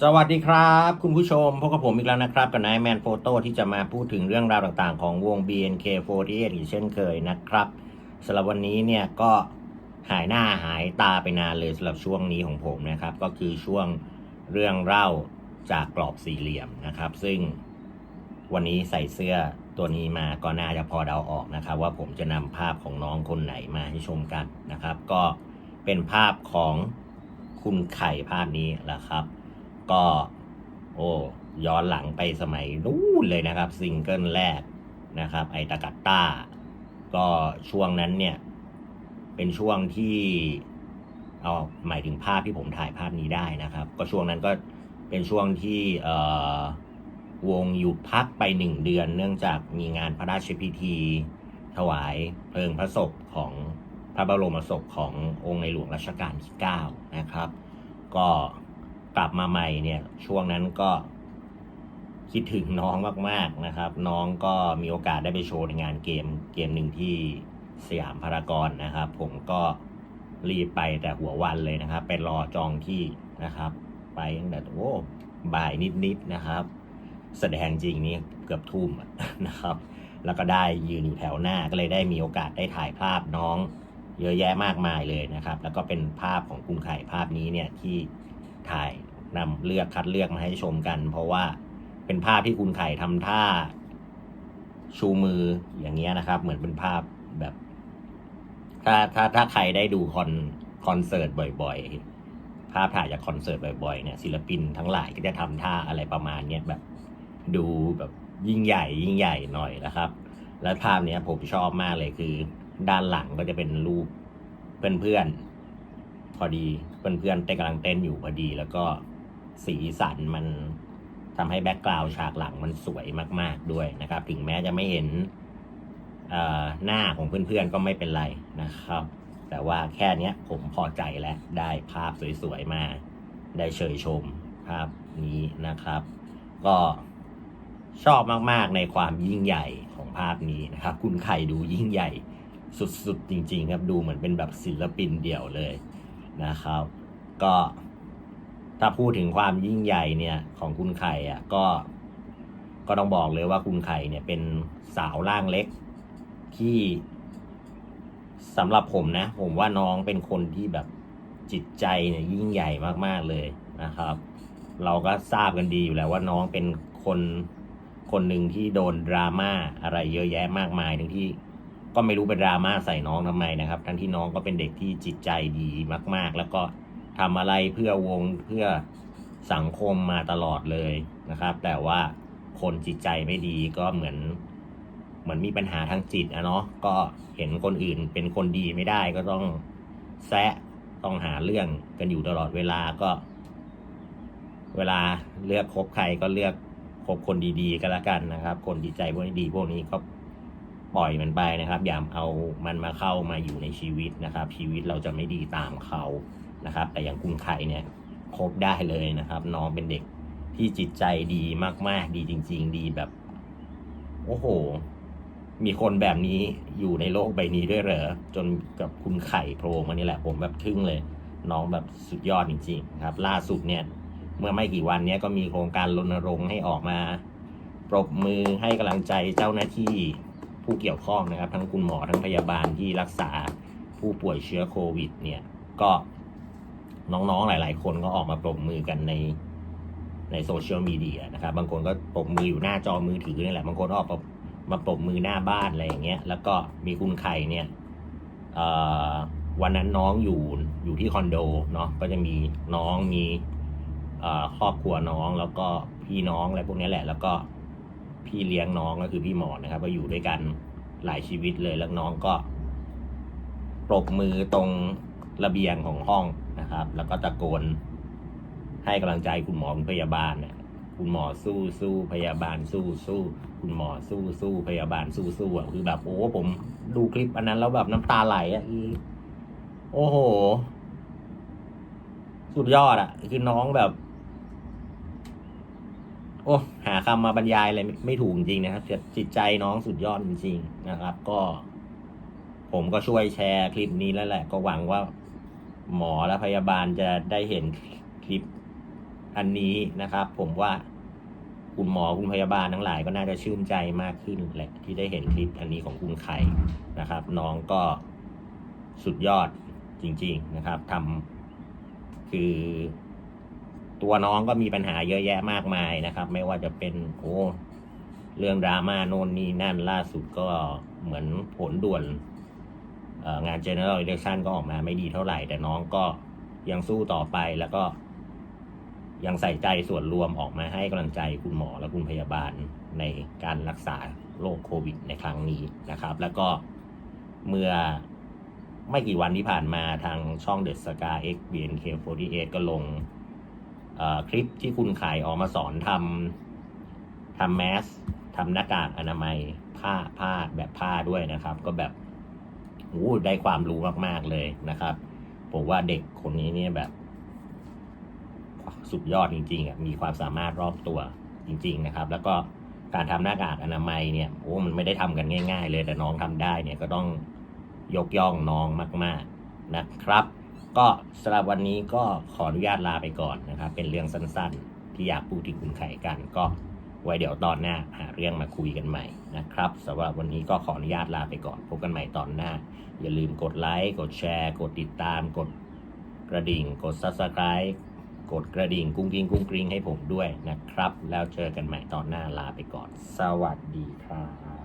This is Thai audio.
สวัสดีครับ คุณผู้ชมพบกับผมอีกแล้วนะครับ กับนายแมนโฟโต้ที่จะมาพูดถึงเรื่องราวต่างๆ ของวง BNK48 อีกเช่นเคยนะครับสำหรับวันนี้เนี่ยก็หายหน้าหายตาไปนานเลยสำหรับช่วงนี้ของผมนะครับ ก็คือช่วงเรื่องเล่าจากกรอบสี่เหลี่ยมนะครับ ซึ่งวันนี้ใส่เสื้อตัวนี้มาก็น่าจะพอเดาออกนะครับ ว่าผมจะนำภาพของน้องคนไหนมาให้ชมกันนะครับ ก็เป็นภาพของคุณไข่ภาพนี้แหละครับ ก็ โอ้ย้อนหลังไปสมัยนู้นเลยนะครับ ซิงเกิลแรกนะครับ ไอตากัตตาก็ช่วงนั้นเนี่ย เป็นช่วงที่เอาหมายถึงภาพที่ผมถ่ายภาพนี้ได้นะครับ ก็ช่วงนั้นก็เป็นช่วงที่เอ่อวงหยุดพักไปหนึ่งเดือน เนื่องจากมีงานพระราชพิธี ถวายเพลิงพระศพของพระบรมศพขององค์ในหลวงรัชกาลที่ 9 นะครับ ก็ กลับมาใหม่เนี่ย ช่วงนั้นก็คิดถึงน้องมากๆนะครับ น้องก็มีโอกาสได้ไปโชว์ในงานเกมเกมหนึ่งที่สยามพารากอนนะครับ ผมก็รีบไปแต่หัววันเลยนะครับ ไปรอจองที่นะครับ ไปตั้งแต่โอ้บ่ายนิดๆนะครับ แสดงจริงนี่เกือบทุ่มนะครับ แล้วก็ได้ยืนอยู่แถวหน้าก็เลยได้มีโอกาสได้ถ่ายภาพน้อง เยอะแยะมากมายเลยนะครับ แล้วก็เป็นภาพของคุณไข่ภาพนี้เนี่ยที่ ถ่ายนำเลือกคัดเลือกมาให้ชมกัน เพราะว่าเป็นภาพที่คุณไข่ทำท่า ชูมืออย่างเงี้ยนะครับ เหมือนเป็นภาพแบบ ถ้าถ้าถ้าใครได้ดูคอนคอนเสิร์ตบ่อยๆ ภาพถ่ายจากคอนเสิร์ตบ่อยๆเนี่ยศิลปินทั้งหลายก็จะทำท่าอะไรประมาณเนี้ยแบบ ดูแบบยิ่งใหญ่ยิ่งใหญ่หน่อยนะครับ และภาพเนี้ยผมชอบมากเลยคือ ด้านหลังก็จะเป็นรูปเพื่อนๆพอดี เพื่อนๆเต้นกำลังเต้นอยู่พอดี แล้วก็สีสันมันทำให้แบ็กกราวด์ฉากหลังมันสวยมาก ๆด้วยนะครับ ถึงแม้จะไม่เห็นหน้าของเพื่อนๆก็ไม่เป็นไรนะครับ แต่ว่าแค่เนี้ยผมพอใจแล้วได้ภาพสวยๆมา ได้เชยชมภาพนี้นะครับ ก็ชอบมากๆในความยิ่งใหญ่ของภาพนี้นะครับ คุณไข่ดูยิ่งใหญ่สุดๆจริง ๆ ครับดูเหมือนเป็นแบบศิลปินเดี่ยวเลย นะครับ ก็ถ้าพูดถึงความยิ่งใหญ่เนี่ยของคุณไข่อะก็ ก็ต้องบอกเลยว่าคุณไข่เนี่ยเป็นสาวร่างเล็กที่สำหรับผมนะ ผมว่าน้องเป็นคนที่แบบจิตใจเนี่ยยิ่งใหญ่มากๆเลยนะครับ เราก็ทราบกันดีอยู่แล้วว่าน้องเป็นคนคนหนึ่งที่โดนดราม่าอะไรเยอะแยะมากมายทั้งที่ ก็ไม่รู้เป็นดราม่าใส่น้องทำไมนะครับ ทั้งที่น้องก็เป็นเด็กที่จิตใจดีมาก ๆ แล้วก็ทำอะไรเพื่อวงเพื่อสังคมมาตลอดเลยนะครับ แต่ว่าคนจิตใจไม่ดีก็เหมือน เหมือนมีปัญหาทางจิตอะเนาะก็เห็นคนอื่นเป็นคนดีไม่ได้ก็ต้องแซะต้องหาเรื่องกันอยู่ตลอดเวลาก็ เวลาเลือกคบใครก็เลือกคบคนดีๆก็แล้วกันนะครับ คนจิตใจพวกนี้ดีพวกนี้ก็ ปล่อยมันไปนะครับ อย่าเอามันมาเข้ามาอยู่ในชีวิตนะครับ ชีวิตเราจะไม่ดีตามเขานะครับ แต่อย่างคุณไข่เนี่ยคบได้เลยนะครับ น้องเป็นเด็กที่จิตใจดีมาก ๆ ดีจริง ๆ ดีแบบ โอ้โห มีคนแบบนี้อยู่ในโลกใบนี้ด้วยเหรอจนกับคุณไข่โผล่มานี่แหละผมแบบทึ่งเลย น้องแบบสุดยอดจริง ๆ ครับ ล่าสุดเนี่ย เมื่อไม่กี่วันนี้ก็มีโครงการรณรงค์ให้ออกมา ปรบมือให้กำลังใจเจ้าหน้าที่ ผู้เกี่ยวข้องนะครับ ทั้งคุณหมอทั้งพยาบาลที่รักษาผู้ป่วยเชื้อโควิด เนี่ย ก็น้องๆหลาย ๆ คนก็ออกมาปรบมือกันในในโซเชียลมีเดียนะครับ บางคนก็ปรบมืออยู่หน้าจอมือถือนี่แหละ บางคนก็ออกมามาปรบมือหน้าบ้านอะไรอย่างเงี้ย แล้วก็มีคุณไข่เนี่ยวันนั้นน้องอยู่อยู่ที่คอนโดเนาะ ก็จะมีน้องมีพ่อครอบครัวน้องแล้วก็พี่น้องอะไรพวกนี้แหละ แล้วก็ พี่เลี้ยงน้องก็คือพี่หมอนะครับก็อยู่ด้วยกันหลายชีวิตเลยแล้วน้องก็ปรบมือตรงระเบียงของห้องนะครับ แล้วก็ตะโกนให้กำลังใจคุณหมอคุณพยาบาลเนี่ยคุณหมอสู้สู้พยาบาลสู้สู้คุณหมอสู้สู้พยาบาลสู้สู้อะคือแบบโอ้ผมดูคลิปอันนั้นแล้วแบบน้ำตาไหลอะโอ้โห สุดยอดอะ คือน้องแบบ โอ้หาคำมาบรรยายอะไรไม่ถูกจริงนะครับจิตใจน้องสุดยอดจริง ๆ นะครับ ก็ ผมก็ช่วยแชร์คลิปนี้แล้วแหละ ก็หวังว่า หมอและพยาบาลจะได้เห็นคลิปอันนี้นะครับ ผมว่าคุณหมอคุณพยาบาลทั้งหลายก็น่าจะชื่นใจมากขึ้นแหละที่ได้เห็นคลิปอันนี้ของคุณไข่นะครับ น้องก็สุดยอดจริง ๆนะครับทำคือ ตัวน้องก็มีปัญหาเยอะแยะมากมายนะครับ ไม่ว่าจะเป็นโอ้เรื่องดราม่าโน่นนี่นั่นล่าสุดก็เหมือนผลด่วนงาน general election ก็ออกมาไม่ดีเท่าไหร่ แต่น้องก็ยังสู้ต่อไปแล้วก็ ยังใส่ใจส่วนรวมออกมาให้กำลังใจคุณหมอและคุณพยาบาลในการรักษาโรคโควิดในครั้งนี้นะครับ แล้วก็เมื่อไม่กี่วันที่ผ่านมาทางช่อง The Scar X BNK48 ก็ลงเอ่อคลิ คลิปที่คุณขายออกมาสอนทำทำแมสทำหน้ากากอนามัยผ้าผ้าแบบผ้าด้วยนะครับ ก็แบบโอ้โหได้ความรู้มาก ๆ เลยนะครับ ผมว่าเด็กคนนี้เนี่ยแบบ สุดยอดจริงๆอะมีความสามารถรอบตัวจริง ๆ นะครับ แล้วก็การทำหน้ากากอนามัยเนี่ยโอ้มันไม่ได้ทำกันง่าย ๆ เลยแต่น้องทำได้เนี่ยก็ต้องยกย่องน้องมาก ๆนะครับ ก็สำหรับวันนี้ก็ขออนุญาตลาไปก่อนนะครับ เป็นเรื่องสั้นๆ ที่อยากพูดถึงคุณไข่กันก็ไว้เดี๋ยวตอนหน้าหาเรื่องมาคุยกันใหม่นะครับสำหรับวันนี้ก็ขออนุญาตลาไปก่อนพบกันใหม่ตอนหน้า อย่าลืมกดไลค์กดแชร์ กดติดตาม กดกระดิ่ง กด subscribe กดกระดิ่งกุ้งกิ้งกุ้งกริ้งให้ผมด้วยนะครับ แล้วเจอกันใหม่ตอนหน้าลาไปก่อน สวัสดีครับ